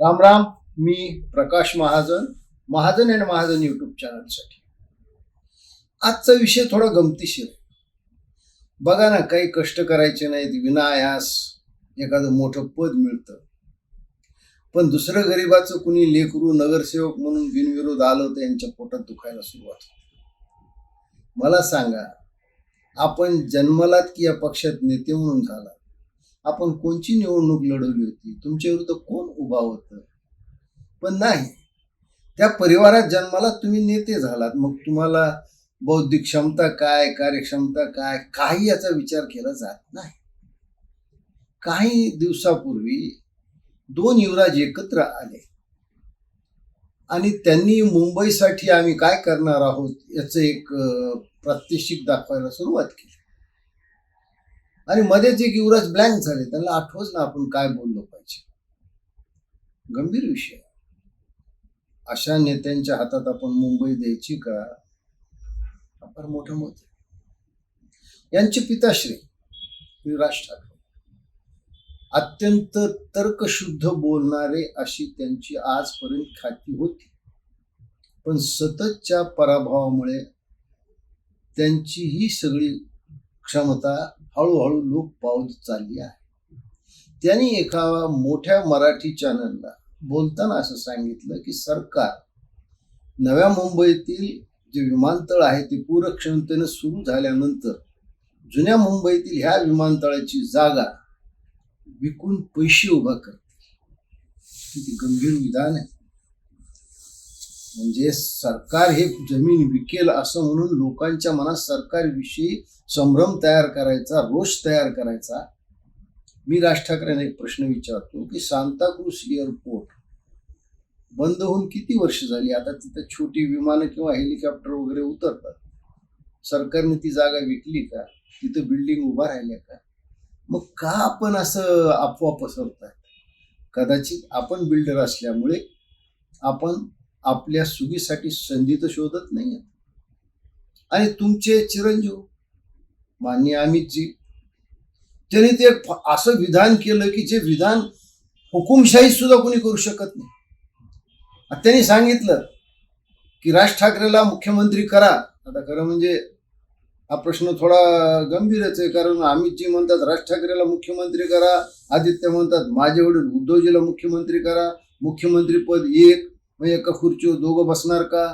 राम राम मी Prakash Mahajan Mahajan and Mahajan YouTube चॅनलसाठी आजचा विषय थोडा गमतीशीर. बघा ना काही कष्ट करायचे नाहीत विनायास एखादं मोठं पद मिळतं. पण दुसरं गरिबाचं कुणी लेकरू नगरसेवक म्हणून बिनविरोध आलं तर यांच्या पोटात दुखायला सुरुवात होते. मला सांगा आपण जन्मलात की या पक्षात नेते म्हणून झाला आपण कोणची निवडणूक लढवली होती? तुमच्या विरुद्ध कोण उभा होतं? पण नाही. त्या परिवारात जन्माला तुम्ही नेते झालात. मग तुम्हाला बौद्धिक क्षमता काय कार्यक्षमता काय काही याचा विचार केला जात नाही. काही दिवसापूर्वी दोन युवराज एकत्र आले. आणि त्यांनी मुंबईसाठी आम्ही काय करणार आहोत याचं एक प्रात्यक्षिक दाखवायला सुरुवात केली. आणि मध्येच एक युवराज ब्लँक झाले. त्यांना आठवच ना आपण काय बोललो पाहिजे. गंभीर विषय. अशा नेत्यांच्या हातात आपण मुंबई द्यायची का? फार मोठं मत यांचे पिताश्री श्री राज ठाकरे. अत्यंत तर्कशुद्ध बोलणारे अशी त्यांची आजपर्यंत ख्याती होती. पण सततच्या पराभवामुळे त्यांची ही सगळी क्षमता हळूहळू लोक पावत चालली आहे. त्यांनी एका मोठ्या मराठी चॅनलला बोलताना असं सांगितलं की सरकार नव्या मुंबईतील जे विमानतळ आहे ते पूरक्षमतेनं सुरू झाल्यानंतर जुन्या मुंबईतील ह्या विमानतळाची जागा विकून पैसे उभा करते किती गंभीर विधान आहे. म्हणजे सरकार हे जमीन विकेल असं म्हणून लोकांच्या मनात सरकारविषयी संभ्रम तयार करायचा रोष तयार करायचा. मी राज ठाकरेंना एक प्रश्न विचारतो की सांताक्रूज एअरपोर्ट बंद होऊन किती वर्ष झाली? आता तिथं छोटी विमानं किंवा हेलिकॉप्टर वगैरे उतरतात. सरकारने ती जागा विकली का? तिथं बिल्डिंग उभा राहिल्या का? मग का आपण असं अफवा पसरताय कदाचित आपण बिल्डर असल्यामुळे आपण आपल्या सुगीसाठी संधी तर शोधत नाही आणि तुमचे चिरंजीव मान्य अमितजी त्यांनी ते असं विधान केलं की जे विधान हुकुमशाही सुद्धा कोणी करू शकत नाही. त्यांनी सांगितलं की राज ठाकरेला मुख्यमंत्री करा. आता खरं म्हणजे हा प्रश्न थोडा गंभीरच आहे कारण अमितजी म्हणतात राज ठाकरेला मुख्यमंत्री करा. आदित्य म्हणतात माझे वडील उद्धवजीला मुख्यमंत्री करा. मुख्यमंत्री पद एक मग एका खुर्चीवर दोघं बसणार का?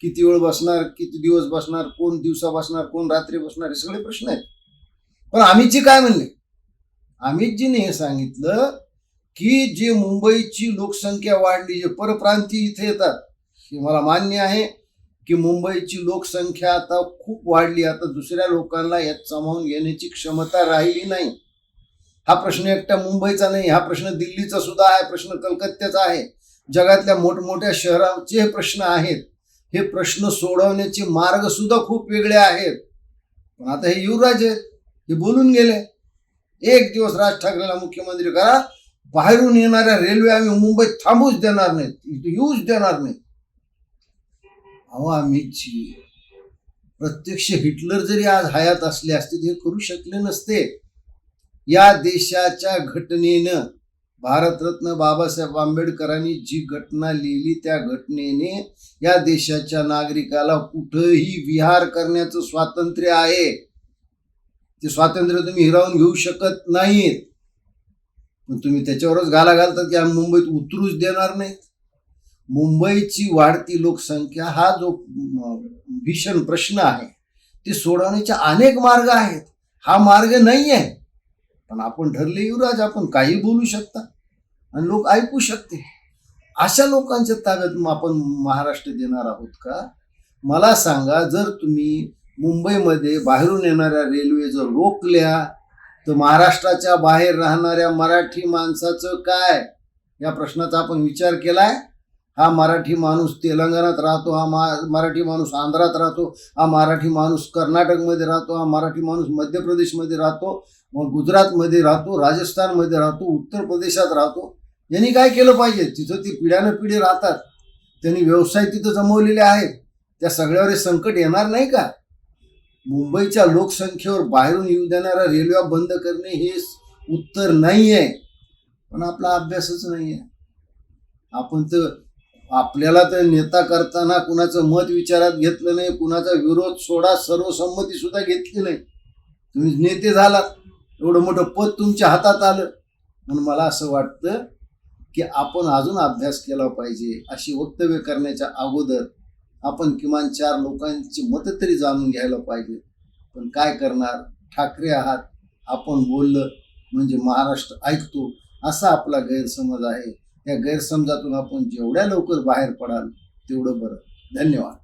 किती वेळ बसणार? किती दिवस बसणार? कोण दिवसा बसणार? कोण रात्री बसणार? हे सगळे प्रश्न आहेत. पण अमितजी काय म्हणले? अमितजीने हे सांगितलं की जे मुंबईची लोकसंख्या वाढली जे परप्रांतीय इथे येतात हे मला मान्य आहे की मुंबईची लोकसंख्या आता खूप वाढली. आता दुसऱ्या लोकांना यात सामावून घेण्याची क्षमता राहिली नाही. हा प्रश्न एकट्या मुंबईचा नाही हा प्रश्न दिल्लीचा सुद्धा आहे प्रश्न कलकत्त्याचा आहे. जगातल्या मोठमोठ्या शहरांचे प्रश्न आहेत. हे प्रश्न सोडवण्याचे मार्ग सुद्धा खूप वेगळे आहेत. पण आता हे युवराज आहेत हे बोलून गेले. एक दिवस राज ठाकरेला मुख्यमंत्री करा बाहेरून येणाऱ्या रेल्वे आम्ही मुंबईत थांबूच देणार नाहीत येऊच देणार नाहीत. अहो आम्ही प्रत्यक्ष हिटलर जरी आज हयात असले असते तर हे करू शकले नसते. या देशाच्या घटनेनं भारतरत्न बाबासाहेब आंबेडकरांनी जी घटना लिहिली त्या घटनेने या देशाच्या नागरिकाला कुठंही विहार करण्याचं स्वातंत्र्य आहे. ते स्वातंत्र्य तुम्ही हिरावून घेऊ शकत नाहीत. पण तुम्ही त्याच्यावरच घाला घालतात की आम्ही मुंबईत उतरूच देणार नाहीत. मुंबईची वाढती लोकसंख्या हा जो भीषण प्रश्न आहे ते सोडवण्याचे अनेक मार्ग आहेत. हा मार्ग नाही आहे पण आपण ठरले युवराज आपण काही बोलू शकता. आणि लोक ऐकू शकते. अशा लोकांच्या ताब्यात आपण महाराष्ट्र देणार आहोत का? मला सांगा जर तुम्ही मुंबईमध्ये बाहेरून येणाऱ्या रेल्वे जर रोखल्या तर महाराष्ट्राच्या बाहेर राहणाऱ्या मराठी माणसाचं काय? या प्रश्नाचा आपण विचार केलाय? हा मराठी माणूस तेलंगणात राहतो हा मा मराठी माणूस आंध्रात राहतो हा मराठी माणूस कर्नाटकमध्ये राहतो हा मराठी माणूस मध्य प्रदेशमध्ये राहतो मग गुजरातमध्ये राहतो राजस्थानमध्ये राहतो उत्तर प्रदेशात राहतो यांनी काय केलं पाहिजे? तिथं ती पिढ्यानं पिढी राहतात. त्यांनी व्यवसाय तिथं जमवलेले आहेत. त्या सगळ्यावर हे संकट येणार नाही का? मुंबईच्या लोकसंख्येवर बाहेरून येऊ देणाऱ्या रेल्वे बंद करणे हे उत्तर नाही आहे पण आपला अभ्यासच नाही आहे आपण तर आपल्याला तर नेता करताना कुणाचं मत विचारात घेतलं नाही कुणाचा विरोध सोडा सर्वसंमती सुद्धा घेतली नाही. तुम्ही नेते झालात. एवढं मोठं पद तुमच्या हातात आलं. म्हणून मला असं वाटतं की आपण अजून अभ्यास केला पाहिजे अशी वक्तव्य करण्याच्या अगोदर आपण किमान चार लोकांची मतं तरी जाणून घ्यायला पाहिजे. पण काय करणार? ठाकरे आहात. आपण बोललं म्हणजे महाराष्ट्र ऐकतो. असा आपला गैरसमज आहे. या गैरसमजातून आपण जेवढ्या लवकर बाहेर पडाल तेवढं बरं. धन्यवाद.